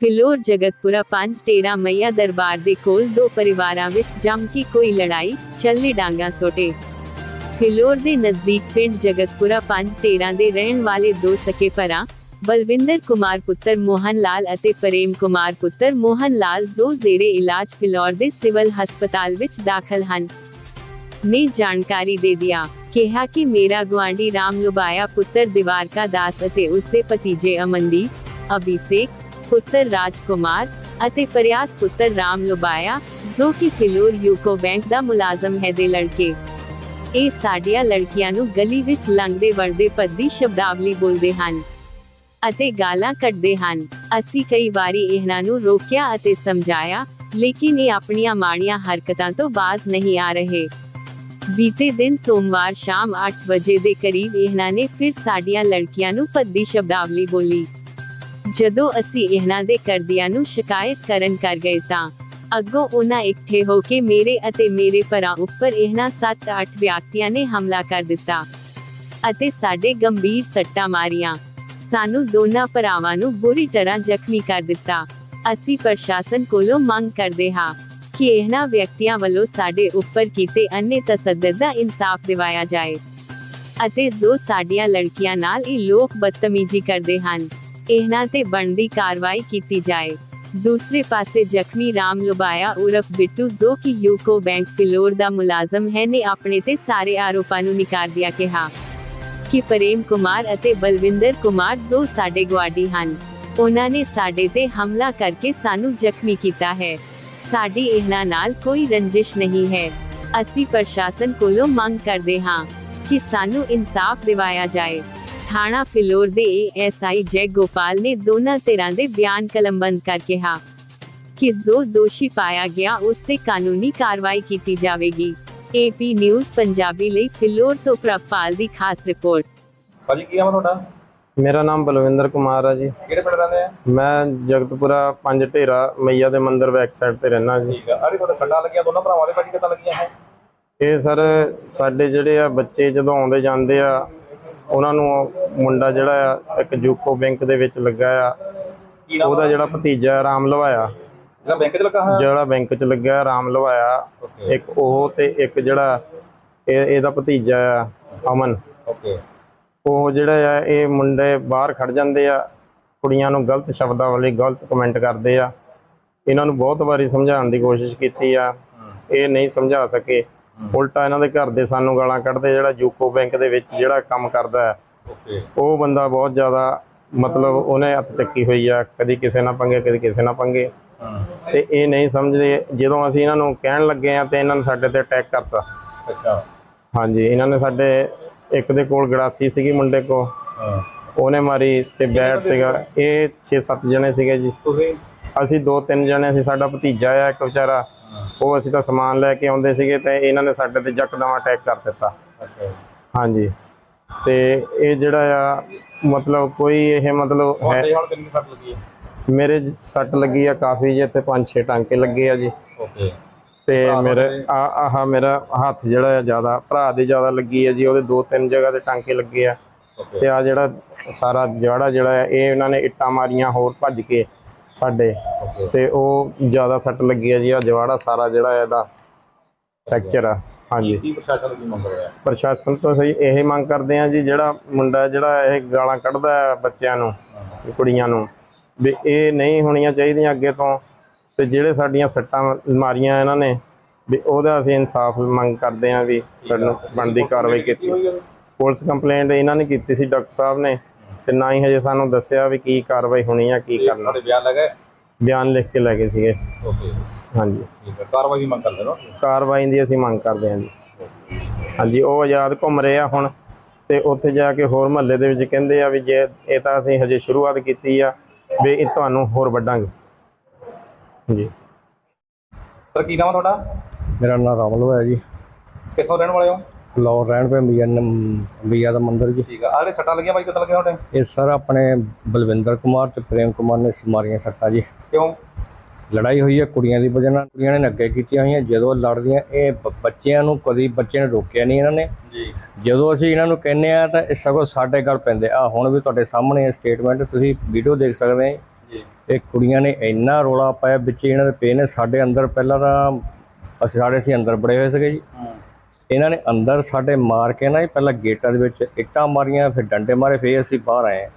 ਫਿਲੌਰ ਜਗਤਪੁਰਾ ਪੰਜ ਟੇਰਾ ਮਈਆ ਦਰਬਾਰ ਦੇ ਕੋਲ ਦੋ ਪਰਿਵਾਰਾਂ ਵਿੱਚ ਜੰਮ ਕੇ ਕੋਈ ਲੜਾਈ ਚੱਲੇ ਡਾਂਗਾ ਸੋਟੇ। ਫਿਲੌਰ ਦੇ ਨਜ਼ਦੀਕ ਪਿੰਡ ਜਗਤਪੁਰਾ ਪੰਜ ਟੇਰਾ ਦੇ ਰਹਿਣ ਵਾਲੇ ਦੋ ਸਕੇ ਭਰਾ, ਬਲਵਿੰਦਰ ਕੁਮਾਰ ਪੁੱਤਰ ਮੋਹਨ ਲਾਲ ਅਤੇ ਪ੍ਰੇਮ ਕੁਮਾਰ ਪੁੱਤਰ ਮੋਹਨ ਲਾਲ ਜੋ ਜ਼ੇਰੇ ਇਲਾਜ ਫਿਲੌਰ ਦੇ ਸਿਵਲ ਹਸਪਤਾਲ ਵਿੱਚ ਦਾਖਲ ਹਨ। ਨੇ ਜਾਣਕਾਰੀ ਦੇ ਦਿਆ, ਕਿਹਾ ਕਿ ਮੇਰਾ ਗੁਆਂਢੀ ਰਾਮ ਲੁਬਾਇਆ ਪੁੱਤਰ ਦਿਵਾਰਕਾ ਦਾਸ ਅਤੇ ਉਸਦੇ ਭਤੀਜੇ ਅਮਨਦੀਪ, ਅਭਿਸ਼ੇਕ, ਪੁੱਤਰ ਰਾਜਕੁਮਾਰ ਅਤੇ ਪ੍ਰਯਾਸ ਪੁੱਤਰ ਰਾਮ ਲੁਬਾਇਆ, ਜੋ ਕਿ ਫਿਲੌਰ ਯੂਕੋ ਬੈਂਕ ਦਾ ਮੁਲਾਜ਼ਮ ਹੈ ਦੇ ਲੜਕੇ। ਇਹ ਸਾਡੀਆਂ ਲੜਕੀਆਂ ਨੂੰ ਗਲੀ ਵਿੱਚ ਲੰਘਦੇ ਵਰਦੇ ਪੱਦੀ ਸ਼ਬਦਾਵਲੀ ਬੋਲਦੇ ਹਨ ਅਤੇ ਗਾਲਾਂ ਕੱਢਦੇ ਹਨ। ਅਸੀਂ ਕਈ ਵਾਰੀ ਇਹਨਾਂ ਨੂੰ ਰੋਕਿਆ ਅਤੇ ਸਮਝਾਇਆ, ਲੇਕਿਨ ਇਹ ਆਪਣੀਆਂ ਮਾੜੀਆਂ ਹਰਕਤਾਂ ਤੋਂ ਬਾਜ਼ ਨਹੀਂ ਆ ਰਹੇ। ਬੀਤੇ ਦਿਨ ਸੋਮਵਾਰ ਸ਼ਾਮ 8 ਵਜੇ ਦੇ ਕਰੀਬ ਇਹਨਾਂ ਨੇ ਫਿਰ ਸਾਡੀਆਂ ਲੜਕੀਆਂ ਨੂੰ ਪੱਦੀ ਸ਼ਬਦਾਵਲੀ ਬੋਲੀ। ਜਦੋਂ ਅਸੀਂ ਇਹਨਾਂ ਦੇ ਕਰਦਿਆਂ ਨੂੰ ਸ਼ਿਕਾਇਤ ਕਰਨ ਕਰ ਗਏ ਤਾਂ ਅੱਗੋਂ ਉਹਨਾਂ ਇਕੱਠੇ ਹੋ ਕੇ ਮੇਰੇ ਅਤੇ ਮੇਰੇ ਭਰਾ ਉੱਪਰ ਇਹਨਾਂ 7-8 ਵਿਅਕਤੀਆਂ ਨੇ ਹਮਲਾ ਕਰ ਦਿੱਤਾ ਅਤੇ ਸਾਡੇ ਗੰਭੀਰ ਸੱਟਾਂ ਮਾਰੀਆਂ। ਸਾਨੂੰ ਦੋਨਾਂ ਭਰਾਵਾਂ ਨੂੰ ਬੁਰੀ ਤਰ੍ਹਾਂ ਜ਼ਖਮੀ ਕਰ ਦਿੱਤਾ। ਅਸੀਂ ਪ੍ਰਸ਼ਾਸਨ ਕੋਲੋਂ ਮੰਗ ਕਰਦੇ ਹਾਂ। ਕਿ ਇਹਨਾਂ ਵਿਅਕਤੀਆਂ ਵੱਲੋਂ ਸਾਡੇ ਉੱਪਰ ਕੀਤੇ ਅੰਨੇ ਤਸੱਦਦ ਦਾ ਇਨਸਾਫ ਦਿਵਾਇਆ ਜਾਏ? ਅਤੇ ਜੋ ਸਾਡੀਆਂ ਲੜਕੀਆਂ ਨਾਲ ਇਹ ਲੋਕ ਬਦਤਮੀਜ਼ੀ ਕਰਦੇ ਹਨ, ਇਹਨਾਂ ਤੇ ਬਣਦੀ ਕਾਰਵਾਈ ਕੀਤੀ ਜਾਏ। ਦੂਸਰੇ ਪਾਸੇ ਜ਼ਖਮੀ ਰਾਮ ਲੁਬਾਇਆ ਉਰਫ ਬਿੱਟੂ ਜੋ ਕਿ ਯੂਕੋ ਬੈਂਕ ਫਿਲੌਰ ਦਾ ਮੁਲਾਜ਼ਮ ਹੈ, ਨੇ ਆਪਣੇ ਤੇ ਸਾਰੇ ਆਰੋਪਾਂ ਨੂੰ ਨਕਾਰ ਦਿਆ ਕਿਹਾ ਕਿ ਪ੍ਰੇਮ ਕੁਮਾਰ ਅਤੇ ਬਲਵਿੰਦਰ ਕੁਮਾਰ ਜੋ ਸਾਡੇ ਗੁਆਂਢੀ ਹਨ, ਉਹਨਾਂ ਨੇ ਸਾਡੇ ਤੇ ਹਮਲਾ ਕਰਕੇ ਸਾਨੂੰ ਜ਼ਖਮੀ ਕੀਤਾ ਹੈ। ਸਾਡੀ ਇਹਨਾਂ ਨਾਲ ਕੋਈ ਰੰਜਿਸ਼ ਨਹੀਂ ਹੈ। ਅਸੀਂ ਪ੍ਰਸ਼ਾਸਨ ਕੋਲੋਂ ਮੰਗ ਕਰਦੇ ਹਾਂ ਕਿ ਸਾਨੂੰ ਇਨਸਾਫ ਦਿਵਾਇਆ ਜਾਏ। ਥਾਣਾ ਫਿਲੌਰ ਦੇ ਏਐਸਆਈ ਜੈ ਗੋਪਾਲ ਨੇ ਦੋਨਾਂ ਧਿਰਾਂ ਦੇ ਬਿਆਨ ਕਲਮਬੰਦ ਕਰ ਕਿਹਾ ਕਿ ਜੋ ਦੋਸ਼ੀ ਪਾਇਆ ਗਿਆ ਉਸ ਤੇ ਕਾਨੂੰਨੀ ਕਾਰਵਾਈ ਕੀਤੀ ਜਾਵੇਗੀ। ਏਪੀ ਨਿਊਜ਼ ਪੰਜਾਬੀ ਲਈ ਫਿਲੌਰ ਤੋਂ ਪ੍ਰਭਪਾਲ ਦੀ ਖਾਸ ਰਿਪੋਰਟ। ਭਾਜੀ, ਕੀ ਆ ਤੁਹਾਡਾ? ਮੇਰਾ ਨਾਮ ਬਲਵਿੰਦਰ ਕੁਮਾਰ ਆ ਜੀ। ਕਿਹੜੇ ਪਿੰਡ ਰਹਿੰਦੇ ਆ? ਮੈਂ ਜਗਤਪੁਰਾ ਪੰਜ ਢੇਰਾ ਮਈਆ ਦੇ ਮੰਦਿਰ ਬੈਕ ਸਾਈਡ ਤੇ ਰਹਿਣਾ ਜੀ। ਠੀਕ ਆ। ਅਰੇ ਤੁਹਾਡੇ ਸੱਟਾਂ ਲੱਗੀਆਂ ਦੋਨਾਂ ਭਰਾਵਾਂ ਦੇ ਭਾਜੀ ਕਿੱਦਾਂ ਲੱਗੀਆਂ ਹੈ ਇਹ ਸਰ ਸਾਡੇ ਜਿਹੜੇ ਆ ਬੱਚੇ ਜਦੋਂ ਆਉਂਦੇ ਜਾਂਦੇ ਆ ਉਹਨਾਂ ਨੂੰ ਮੁੰਡਾ ਜਿਹੜਾ ਆ ਇੱਕ ਯੂਕੋ ਬੈਂਕ ਦੇ ਵਿੱਚ ਲੱਗਾ ਆ। ਕੀ ਨਾਮ ਉਹਦਾ ਜਿਹੜਾ ਭਤੀਜਾ ਆ, ਰਾਮ ਲਵਾਇਆ। ਜਿਹੜਾ ਬੈਂਕ 'ਚ ਲੱਗਾ ਹੋਇਆ? ਜਿਹੜਾ ਬੈਂਕ 'ਚ ਲੱਗਾ ਆ, ਰਾਮ ਲਵਾਇਆ। ਇੱਕ ਉਹ ਤੇ ਇੱਕ ਜਿਹੜਾ ਇਹ ਇਹਦਾ ਭਤੀਜਾ ਆ ਅਮਨ। ਓਕੇ। ਉਹ ਜਿਹੜਾ ਆ ਇਹ ਮੁੰਡੇ ਬਾਹਰ ਖੜ ਜਾਂਦੇ ਆ ਕੁੜੀਆਂ ਨੂੰ ਗਲਤ ਸ਼ਬਦਾਂ ਵਾਲੇ ਗਲਤ ਕਮੈਂਟ ਕਰਦੇ ਆ। ਇਹਨਾਂ ਨੂੰ ਬਹੁਤ ਵਾਰੀ ਸਮਝਾਉਣ ਦੀ ਕੋਸ਼ਿਸ਼ ਕੀਤੀ ਆ। ਇਹ ਨਹੀਂ ਸਮਝਾ ਸਕੇ। ਉਲਟਾ ਇਹਨਾਂ ਦੇ ਘਰ ਦੇ ਸਾਨੂੰ ਗਾਲਾਂ ਕੱਢਦੇ ਜਿਹੜਾ ਯੂਕੋ ਬੈਂਕ ਦੇ ਵਿੱਚ ਜਿਹੜਾ ਕੰਮ ਕਰਦਾ ਉਹ ਬੰਦਾ ਬਹੁਤ ਜ਼ਿਆਦਾ ਮਤਲਬ ਉਹਨੇ ਹੱਥ ਚੱਕੀ ਹੋਈ ਆ ਕਦੀ ਕਿਸੇ ਨਾਲ ਪੰਗੇ ਕਦੀ ਕਿਸੇ ਨਾਲ ਪੰਗੇ। ਤੇ ਇਹ ਨਹੀਂ ਸਮਝਦੇ ਜਦੋਂ ਅਸੀਂ ਇਹਨਾਂ ਨੂੰ ਕਹਿਣ ਲੱਗੇ ਆ ਤੇ ਇਹਨਾਂ ਨੇ ਸਾਡੇ ਤੇ ਅਟੈਕ ਕਰਤਾ। ਅੱਛਾ। ਹਾਂਜੀ ਇਹਨਾਂ ਨੇ ਸਾਡੇ ਇੱਕ ਦੇ ਕੋਲ ਗੜਾਸੀ ਸੀਗੀ ਮੁੰਡੇ ਕੋ ਹਾਂ। ਉਹਨੇ ਮਾਰੀ ਤੇ ਬੈਟ ਸੀਗਾ। ਇਹ 6-7 ਜਣੇ ਸੀਗੇ ਜੀ। ਤੁਸੀਂ? ਅਸੀਂ ਦੋ ਤਿੰਨ ਜਣੇ ਸੀ ਸਾਡਾ ਭਤੀਜਾ ਆ ਇੱਕ ਵਿਚਾਰਾ। ਉਹ ਅਸੀਂ ਤਾਂ ਸਮਾਨ ਲੈ ਕੇ ਆਉਂਦੇ ਸੀਗੇ ਤੇ ਇਹਨਾਂ ਨੇ ਸਾਡੇ ਤੇ ਯਕਦਮ ਅਟੈਕ ਕਰ ਦਿੱਤਾ। ਹਾਂਜੀ। ਤੇ ਇਹ ਜਿਹੜਾ ਆ ਮਤਲਬ ਕੋਈ ਇਹ ਮਤਲਬ ਹੈ ਮੇਰੇ ਸੱਟ ਲੱਗੀ ਆ ਕਾਫੀ ਜੇ ਤੇ 5-6 ਟਾਂਕੇ ਲੱਗੇ ਆ ਜੀ। ਓਕੇ। ਤੇ ਮੇਰੇ? ਆ ਆਹ ਮੇਰਾ ਹੱਥ ਜਿਹੜਾ ਆ ਜ਼ਿਆਦਾ ਭਰਾ ਦੇ ਜ਼ਿਆਦਾ ਲੱਗੀ ਆ ਜੀ ਉਹਦੇ ਦੋ ਤਿੰਨ ਜਗ੍ਹਾ ਤੇ ਟਾਂਕੇ ਲੱਗੇ ਆ। ਤੇ ਆ ਜਿਹੜਾ ਸਾਰਾ ਜਿਹੜਾ ਹੈ ਇਹ ਇਹਨਾਂ ਨੇ ਇੱਟਾਂ ਮਾਰੀਆਂ ਹੋਰ ਭੱਜ ਕੇ ਸਾਡੇ। ਤੇ ਉਹ ਜ਼ਿਆਦਾ ਸੱਟ ਲੱਗੀ ਹੈ ਜੀ ਆ ਜਵਾੜਾ ਸਾਰਾ ਜਿਹੜਾ ਹੈ ਇਹਦਾ ਫ੍ਰੈਕਚਰ ਆ। ਹਾਂਜੀ। ਕੀ ਪ੍ਰਸ਼ਾਸਨ ਕੀ ਮੰਗ ਰਿਹਾ ਪ੍ਰਸ਼ਾਸਨ ਤੋਂ ਸਹੀ ਇਹ ਮੰਗ ਕਰਦੇ ਆ ਜੀ ਜਿਹੜਾ ਮੁੰਡਾ ਜਿਹੜਾ ਇਹ ਗਾਲਾਂ ਕੱਢਦਾ ਹੈ ਬੱਚਿਆਂ ਨੂੰ ਕੁੜੀਆਂ ਨੂੰ ਵੀ ਇਹ ਨਹੀਂ ਹੋਣੀਆਂ ਚਾਹੀਦੀਆਂ ਅੱਗੇ ਤੋਂ। ਤੇ ਜਿਹੜੇ ਸਾਡੀਆਂ ਸੱਟਾਂ ਮਾਰੀਆਂ ਇਹਨਾਂ ਨੇ ਵੀ ਉਹਦਾ ਅਸੀਂ ਇਨਸਾਫ ਮੰਗ ਕਰਦੇ ਆ ਵੀ ਸਾਨੂੰ ਬਣਦੀ ਕਾਰਵਾਈ ਕੀਤੀ। ਪੁਲਿਸ ਕੰਪਲੇਂਟ ਇਹਨਾਂ ਨੇ ਕੀਤੀ ਸੀ ਡਾਕਟਰ ਸਾਹਿਬ ਨੇ ਤੇ ਨਾ ਹੀ ਹਜੇ ਸਾਨੂੰ ਦੱਸਿਆ ਵੀ ਕੀ ਕਾਰਵਾਈ ਹੋਣੀ ਆ ਕੀ ਕਰਨਾ। ਬਿਆਨ ਲਿਖ ਕੇ ਲੈ ਗਏ ਸੀਗੇ। ਓਕੇ। ਹਾਂਜੀ। ਕਾਰਵਾਈ ਦੀ ਮੰਗ ਕਰਦੇ ਹੋ? ਕਾਰਵਾਈ ਦੀ ਅਸੀਂ ਮੰਗ ਕਰਦੇ ਹਾਂ ਜੀ। ਹਾਂਜੀ ਉਹ ਆਜ਼ਾਦ ਘੁੰਮ ਰਹੇ ਆ ਹੁਣ ਤੇ ਉੱਥੇ ਜਾ ਕੇ ਹੋਰ ਮਹੱਲੇ ਦੇ ਵਿੱਚ ਕਹਿੰਦੇ ਆ ਵੀ ਜੇ ਇਹ ਤਾਂ ਅਸੀਂ ਹਜੇ ਸ਼ੁਰੂਆਤ ਕੀਤੀ ਆ ਵੀ ਇਹ ਤੁਹਾਨੂੰ ਹੋਰ ਵੱਡਾਂਗੇ ਜੀ ਸਰ ਕੀ ਨਾਮ ਆ ਤੁਹਾਡਾ? ਮੇਰਾ ਨਾਮ ਰਾਮਲ ਹੈ ਜੀ। ਕਿੱਥੋਂ ਰਹਿਣ ਵਾਲੇ ਹੋ? ਲਾਹੌਰ ਰਹਿਣ ਪਏ ਮੀਆਂ ਮੀਆਂ ਦਾ ਮੰਦਿਰ ਜੀ। ਠੀਕ ਆ। ਜਿਹੜੇ ਸੱਟਾਂ ਲੱਗੀਆਂ ਭਾਈ ਕਿੱਦਾਂ ਲੱਗੀਆਂ ਤੁਹਾਡੇ? ਇਹ ਸਰ ਆਪਣੇ ਬਲਵਿੰਦਰ ਕੁਮਾਰ ਤੇ ਪ੍ਰੇਮ ਕੁਮਾਰ ਨੇ ਮਾਰੀਆਂ ਸੱਟਾਂ ਜੀ। ਕਿਉਂ? ਲੜਾਈ ਹੋਈ ਹੈ ਕੁੜੀਆਂ ਦੀ ਵਜ੍ਹਾ ਨਾਲ। ਕੁੜੀਆਂ ਨੇ ਅੱਗੇ ਕੀਤੀਆਂ ਹੋਈਆਂ ਜਦੋਂ ਲੜਦੀਆਂ ਇਹ ਬ- ਬੱਚਿਆਂ ਨੂੰ ਕਦੀ ਬੱਚੇ ਨੇ ਰੋਕਿਆ ਨਹੀਂ ਇਹਨਾਂ ਨੇ। ਜੀ। ਜਦੋਂ ਅਸੀਂ ਇਹਨਾਂ ਨੂੰ ਕਹਿੰਨੇ ਆ ਤਾਂ ਇਹ ਸਗੋਂ ਸਾਡੇ ਗੱਲ ਪੈਂਦੇ। ਆ ਹੁਣ ਵੀ ਤੁਹਾਡੇ ਸਾਹਮਣੇ ਸਟੇਟਮੈਂਟ ਤੁਸੀਂ ਵੀਡੀਓ ਦੇਖ ਸਕਦੇ ਆ ਇਹ ਕੁੜੀਆਂ ਨੇ ਇੰਨਾ ਰੋਲਾ ਪਾਇਆ ਵਿੱਚ ਇਹਨਾਂ ਦੇ ਨੇ ਸਾਡੇ ਅੰਦਰ ਪਹਿਲਾਂ ਤਾਂ ਅਸੀਂ ਸਾਡੇ ਅਸੀਂ ਅੰਦਰ ਬੜੇ ਹੋਏ ਸੀਗੇ ਜੀ। ਇਹਨਾਂ ਨੇ ਅੰਦਰ ਸਾਡੇ ਮਾਰ ਕੇ ਨਾ ਪਹਿਲਾਂ ਗੇਟਾਂ ਦੇ ਵਿੱਚ ਇੱਟਾਂ ਮਾਰੀਆਂ ਫਿਰ ਡੰਡੇ ਮਾਰੇ ਫਿਰ ਅਸੀਂ ਬਾਹਰ ਆਏ।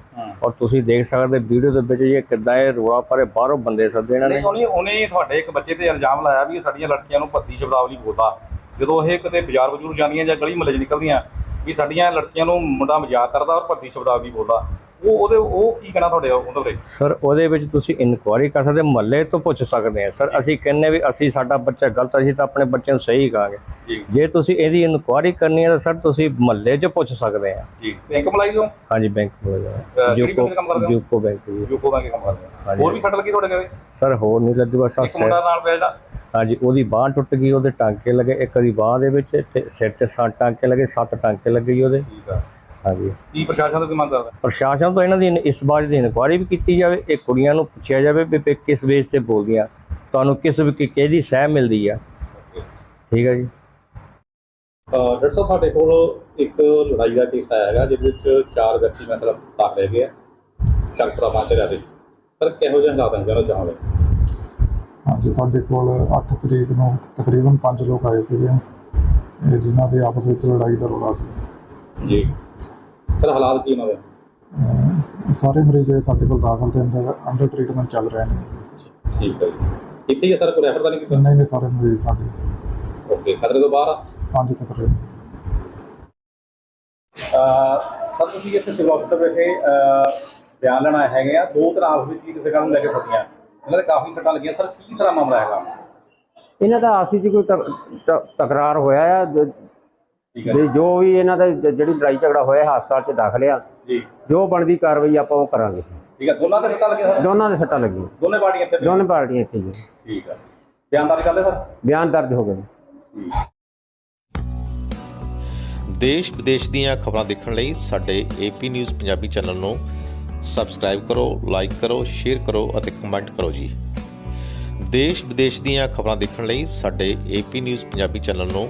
ਔਰ ਤੁਸੀਂ ਦੇਖ ਸਕਦੇ ਵੀਡੀਓ ਦੇ ਵਿੱਚ ਇਹ ਕਿੱਦਾਂ ਇਹ ਰੋਲਾ ਪਾਰੇ ਬਾਹਰੋਂ ਬੰਦੇ ਸੱਦੇ ਇਹਨਾਂ ਨੇ। ਨਹੀਂ ਉਹਨੇ ਤੁਹਾਡੇ ਇੱਕ ਬੱਚੇ ਤੇ ਇਲਜ਼ਾਮ ਲਾਇਆ ਵੀ ਸਾਡੀਆਂ ਲੜਕੀਆਂ ਨੂੰ ਭੱਤੀ ਸ਼ਬਦਾਵਲੀ ਬੋਲਦਾ। ਜਦੋਂ ਇਹ ਕਿਤੇ ਬਾਜ਼ਾਰ ਬਜ਼ੂਰ ਜਾਂਦੀਆਂ ਜਾਂ ਗਲੀ ਮੁਹੱਲੇ 'ਚ ਨਿਕਲਦੀਆਂ ਵੀ ਸਾਡੀਆਂ ਲੜਕੀਆਂ ਨੂੰ ਮੁੰਡਾ ਮਜ਼ਾਕ ਕਰਦਾ ਔਰ ਭੱਤੀ ਸ਼ਬਦਾਵਲੀ ਬੋਲਦਾ। ਉਹ ਉਹਦੇ ਉਹ ਕੀ ਕਹਿਣਾ ਤੁਹਾਡੇ ਉਹਦੇ ਬਾਰੇ? ਸਰ ਉਹਦੇ ਵਿੱਚ ਤੁਸੀਂ ਇਨਕੁਆਇਰੀ ਕਰ ਸਕਦੇ ਮਹੱਲੇ ਤੋਂ ਪੁੱਛ ਸਕਦੇ ਆ। ਸਰ ਅਸੀਂ ਕਹਿੰਨੇ ਵੀ ਅਸੀਂ ਸਾਡਾ ਬੱਚਾ ਗਲਤ ਅਸੀਂ ਤਾਂ ਆਪਣੇ ਬੱਚੇ ਨੂੰ ਸਹੀ ਕਹਾਂਗੇ। ਜੀ। ਤੁਸੀਂ ਇਹਦੀ ਇਨਕੁਆਇਰੀ ਕਰਨੀ ਹੈ ਤਾਂ ਸਰ ਤੁਸੀਂ ਮਹੱਲੇ 'ਚ ਪੁੱਛ ਸਕਦੇ ਆ। ਜੀ। ਬੈਂਕ ਮਲਾਈ ਤੋਂ? ਹਾਂਜੀ ਬੈਂਕ ਕਰਦੇ ਹੋ? ਯੂਕੋ ਬੈਂਕ ਜੀ। ਯੂਕੋ ਬੈਂਕ ਕੰਮ ਕਰਦੇ। ਹੋਰ ਵੀ ਸੱਟ ਲੱਗੀ ਤੁਹਾਡੇ ਕਦੇ ਸਰ ਹੋਰ ਨਹੀਂ ਲੱਗੀ ਬਸ ਇੱਕ ਮੁੰਡਾ ਨਾਲ ਪਿਆ ਜਿਹੜਾ ਹਾਂਜੀ ਉਹਦੀ ਬਾਹ ਟੁੱਟ ਗਈ ਉਹਦੇ ਟਾਂਕੇ ਲੱਗੇ ਇੱਕ ਦੀ ਬਾਹ ਦੇ ਵਿੱਚ ਤੇ ਸਿਰ ਤੇ ਸੱਤ ਟਾਂਕੇ ਲੱਗੇ ਸੱਤ ਟਾਂਕੇ ਲੱਗੇ ਜੀ ਉਹਦੇ। ਠੀਕ ਆ। ਹਾਂਜੀ। ਕੀ ਪ੍ਰਸ਼ਾਸਨ ਤੋਂ ਕੀ ਮੰਗ ਕਰਦਾ? ਪ੍ਰਸ਼ਾਸਨ ਤੋਂ ਇਹਨਾਂ ਦੀ ਇਸ ਬਾਰੇ ਦੀ ਇਨਕੁਆਇਰੀ ਵੀ ਕੀਤੀ ਜਾਵੇ ਇਹ ਕੁੜੀਆਂ ਨੂੰ ਪੁੱਛਿਆ ਜਾਵੇ ਵੀ ਕਿਸ ਬੇਸ ਤੇ ਬੋਲਦੀਆਂ ਤੁਹਾਨੂੰ ਕਿਸ ਵੀ ਕਿ- ਕਿਹਦੀ ਸਹਿ ਮਿਲਦੀ ਆ। ਠੀਕ ਹੈ ਜੀ। ਡਾਕਟਰ ਸਾਹਿਬ ਸਾਡੇ ਕੋਲ ਇੱਕ ਲੜਾਈ ਦਾ ਕੇਸ ਆਇਆ ਹੈਗਾ ਜਿਹਦੇ ਵਿੱਚ ਚਾਰ ਵਿਅਕਤੀ ਮਤਲਬ ਦਾਖਲ ਹੈਗੇ ਆ ਚੱਕਰਾ ਮਾਤੇ ਦੇ ਸਰ ਕਿਹੋ ਜਿਹੇ ਹਾਲਾਤ ਹਨ ਜਾਨਣਾ ਚਾਹਾਂਗੇ ਹਾਂਜੀ ਸਾਡੇ ਕੋਲ 8 ਤਰੀਕ ਨੂੰ ਤਕਰੀਬਨ 5 ਲੋਕ ਆਏ ਸੀਗੇ ਜਿਨ੍ਹਾਂ ਦੇ ਆਪਸ ਵਿੱਚ ਲੜਾਈ ਦਾ ਰੌਲਾ ਸੀ। ਜੀ। ਸਰ ਹਾਲਾਤ ਕੀ ਨੇ? ਅਹ ਸਾਰੇ ਮਰੀਜ਼ ਸਾਡੇ ਕੋਲ ਦਾਖਲ ਤੇ ਅੰਡਰ ਅੰਡਰ ਟ੍ਰੀਟਮੈਂਟ ਚੱਲ ਰਹੇ ਨੇ। ਠੀਕ ਹੈ ਜੀ। ਇੱਥੇ ਹੀ ਸਰ ਕੋਈ ਰੈਫਰ ਤਾਂ ਨਹੀਂ ਕੀਤਾ? ਨਹੀਂ ਨਹੀਂ ਸਾਰੇ ਮਰੀਜ਼ ਸਾਡੇ। ਓਕੇ ਖਤਰੇ ਤੋਂ ਬਾਹਰ ਆ? ਪੰਜ ਖਤਰੇ। ਸਰ ਤੁਸੀਂ ਇੱਥੇ ਸਿਵਲ ਹਸਪਤਾਲ ਬੈਠੇ ਬਿਆਨ ਲੈਣ ਆਏ ਹੈਗੇ ਆ। ਦੋ ਤਰ੍ਹਾਂ ਆਪਸ ਵਿੱਚ ਹੀ ਕਿਸੇ ਗੱਲ ਨੂੰ ਲੈ ਕੇ ਫਸੀਆਂ। ਇਹਨਾਂ ਦੇ ਕਾਫੀ ਸੱਟਾਂ ਲੱਗੀਆਂ। ਸਰ ਕੀ ਸਾਰਾ ਮਾਮਲਾ ਹੈਗਾ ਇਹਨਾਂ ਦਾ ਆਪਸੀ ਚ ਕੋਈ ਤਕ- ਤ- ਤਕਰਾਰ ਹੋਇਆ ਆ। ਵੀ ਜੋ ਵੀ ਇਹਨਾਂ ਦਾ ਜਿਹੜੀ ਲੜਾਈ ਝਗੜਾ ਹੋਇਆ ਹਸਪਤਾਲ ਚ ਦਾਖਲ ਆ। ਜੀ। ਜੋ ਬਣਦੀ ਕਾਰਵਾਈ ਆਪਾਂ ਉਹ ਕਰਾਂਗੇ। ਠੀਕ ਹੈ। ਦੋਨਾਂ ਦੇ ਸੱਟਾਂ ਲੱਗੀਆਂ ਸਰ? ਦੋਨਾਂ ਦੇ ਸੱਟਾਂ ਲੱਗੀਆਂ। ਦੋਨੇ ਪਾਰਟੀਆਂ ਇੱਥੇ ਦੋਨੇ ਪਾਰਟੀਆਂ ਇੱਥੇ ਹੀ ਆ। ਠੀਕ ਹੈ। ਬਿਆਨ ਦਰਜ ਕਰਦੇ ਸਰ? ਬਿਆਨ ਦਰਜ ਹੋ ਗਏ ਦੇਸ਼ ਵਿਦੇਸ਼ ਦੀਆਂ ਖਬਰਾਂ ਦੇਖਣ ਲਈ ਸਾਡੇ ਏਪੀ ਨਿਊਜ਼ ਪੰਜਾਬੀ ਚੈਨਲ ਨੂੰ ਸਬਸਕ੍ਰਾਈਬ ਕਰੋ ਲਾਈਕ ਕਰੋ ਸ਼ੇਅਰ ਕਰੋ ਅਤੇ ਕਮੈਂਟ ਕਰੋ ਜੀ। ਦੇਸ਼ ਵਿਦੇਸ਼ ਦੀਆਂ ਖਬਰਾਂ ਦੇਖਣ ਲਈ ਸਾਡੇ ਏਪੀ ਨਿਊਜ਼ ਪੰਜਾਬੀ ਚੈਨਲ ਨੂੰ